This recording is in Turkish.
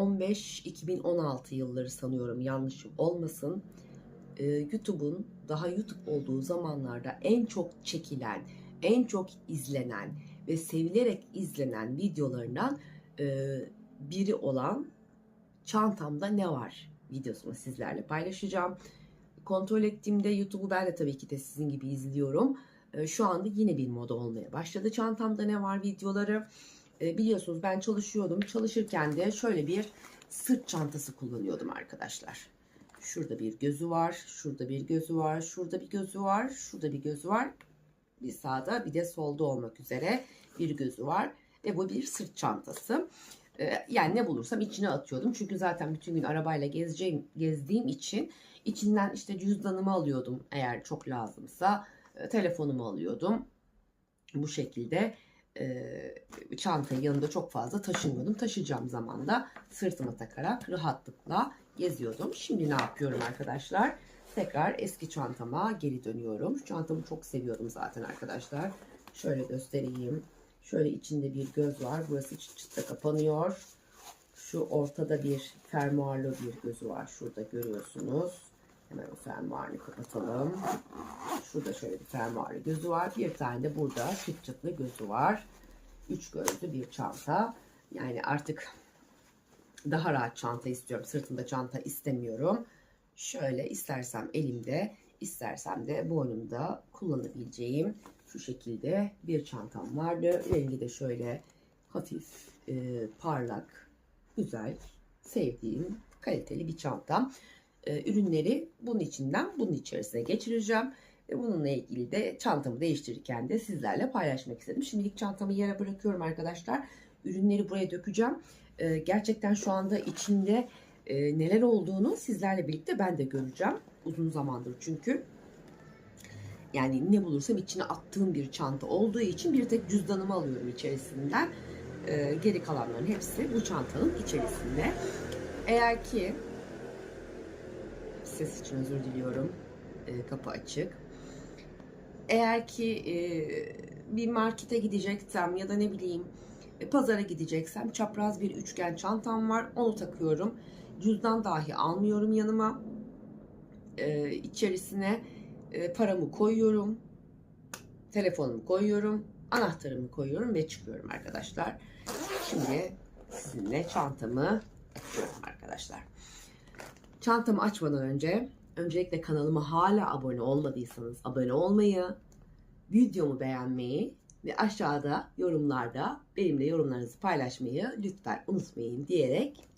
2015-2016 yılları sanıyorum yanlışım olmasın. Ee, YouTube'un daha YouTube olduğu zamanlarda en çok çekilen, en çok izlenen ve sevilerek izlenen videolarından e, biri olan Çantamda Ne Var videosunu sizlerle paylaşacağım. Kontrol ettiğimde YouTube'u ben de tabii ki de sizin gibi izliyorum. E, Şu anda yine bir moda olmaya başladı. Çantamda Ne Var videoları. E, Biliyorsunuz ben çalışıyordum. Çalışırken de şöyle bir sırt çantası kullanıyordum arkadaşlar. Şurada bir gözü var, şurada bir gözü var, şurada bir gözü var, şurada bir gözü var. Bir sağda bir de solda olmak üzere bir gözü var. Ve bu bir sırt çantası. Ee, Yani ne bulursam içine atıyordum. Çünkü zaten bütün gün arabayla gezeceğim, gezdiğim için içinden işte cüzdanımı alıyordum eğer çok lazımsa. e, Telefonumu alıyordum. Bu şekilde e, çantayı yanımda çok fazla taşımıyordum. Taşıyacağım zaman da sırtıma takarak rahatlıkla geziyordum. Şimdi ne yapıyorum arkadaşlar? Tekrar eski çantama geri dönüyorum. Şu çantamı çok seviyorum zaten arkadaşlar. Şöyle göstereyim. Şöyle içinde bir göz var. Burası çıt çıt da kapanıyor. Şu ortada bir fermuarlı bir gözü var. Şurada görüyorsunuz. Hemen o fermuarını kapatalım. Şurada şöyle bir fermuarlı gözü var. Bir tane de burada çıt çıtlı gözü var. Üç gözlü bir çanta. Yani artık daha rahat çanta istiyorum. Sırtımda çanta istemiyorum. Şöyle istersem elimde, istersem de boynumda kullanabileceğim şu şekilde bir çantam vardı. Rengi de şöyle hafif, e, parlak, güzel, sevdiğim, kaliteli bir çantam. E, ürünleri bunun içinden bunun içerisine geçireceğim. Ve bununla ilgili de çantamı değiştirirken de sizlerle paylaşmak istedim. Şimdilik çantamı yere bırakıyorum arkadaşlar. Ürünleri buraya dökeceğim. E, gerçekten şu anda içinde e, neler olduğunu sizlerle birlikte ben de göreceğim. Uzun zamandır çünkü. Yani ne bulursam içine attığım bir çanta olduğu için bir tek cüzdanımı alıyorum içerisinden. E, geri kalanların hepsi bu çantanın içerisinde. Eğer ki ses için özür diliyorum. E, kapı açık. Eğer ki e, bir markete gideceksem ya da ne bileyim e, pazara gideceksem çapraz bir üçgen çantam var. Onu takıyorum. Cüzdan dahi almıyorum yanıma. E, içerisine e, paramı koyuyorum. Telefonumu koyuyorum. Anahtarımı koyuyorum ve çıkıyorum arkadaşlar. Şimdi sizinle çantamı açıyorum arkadaşlar. Çantamı açmadan önce öncelikle kanalıma hala abone olmadıysanız abone olmayı, videomu beğenmeyi ve aşağıda yorumlarda benimle yorumlarınızı paylaşmayı lütfen unutmayın diyerek